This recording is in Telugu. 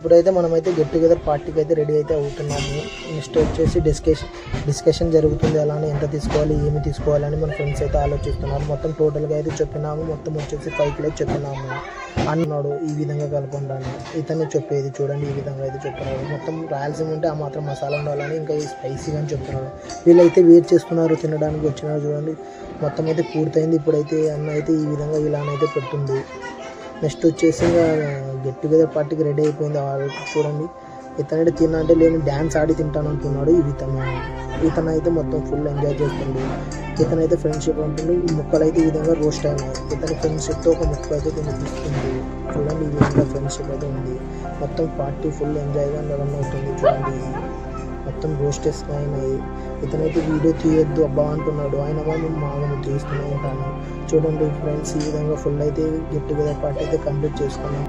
ఇప్పుడైతే మనమైతే గెట్ టుగెదర్ పార్టీకి అయితే రెడీ అయితే అవుతున్నాము. నెక్స్ట్ వచ్చేసి డిస్కషన్ డిస్కషన్ జరుగుతుంది. అలానే ఎంత తీసుకోవాలి ఏమి తీసుకోవాలి అని మన ఫ్రెండ్స్ అయితే ఆలోచిస్తున్నారు. మొత్తం టోటల్గా అయితే చెప్పినాము. మొత్తం వచ్చేసి ఫైవ్ కిలో చెప్పినాము. అన్నాడు ఈ విధంగా కలపండి ఇతను చెప్పేది చూడండి ఈ విధంగా అయితే చెప్తున్నాడు మొత్తం రాయలసీమ ఉంటే ఆ మాత్రం మసాలా ఉండాలని ఇంకా ఈ స్పైసీగా అని చెప్తున్నాడు వీళ్ళైతే వెయిట్ చేస్తున్నారు తినడానికి వచ్చినారు చూడండి. మొత్తం అయితే పూర్తయింది. ఇప్పుడైతే అన్న అయితే ఈ విధంగా ఇలానైతే పెడుతుంది. నెక్స్ట్ వచ్చేసి ఇంకా గెట్ టుగెదర్ పార్టీకి రెడీ అయిపోయింది. చూడండి. ఇతనైతే తిన్నా అంటే నేను డ్యాన్స్ ఆడి తింటాను అంటున్నాడు ఇతను ఇతను. అయితే మొత్తం ఫుల్ ఎంజాయ్ చేస్తుంది ఇతనైతే ఫ్రెండ్షిప్ ఉంటుంది ఈ ముక్కలు అయితే ఈ విధంగా రోస్ట్ అయినాయి. ఇతని ఫ్రెండ్షిప్తో ఒక ముక్క అయితే తినిపిస్తుంది చూడండి ఈ విధంగా ఫ్రెండ్షిప్ అయితే ఉంది. మొత్తం పార్టీ ఫుల్ ఎంజాయ్గా రన్ అవుతుంది చూడండి. మొత్తం రోస్టెస్ అయినాయి. ఇతనైతే వీడియో తీయొద్దు అబ్బా అంటున్నాడు. ఆయన మేము మామూలు తీస్తూనే ఉంటాను చూడండి ఫ్రెండ్స్ ఈ విధంగా ఫుల్ అయితే గెట్ టుగెదర్ పార్టీ అయితే కంప్లీట్ చేసుకున్నాం.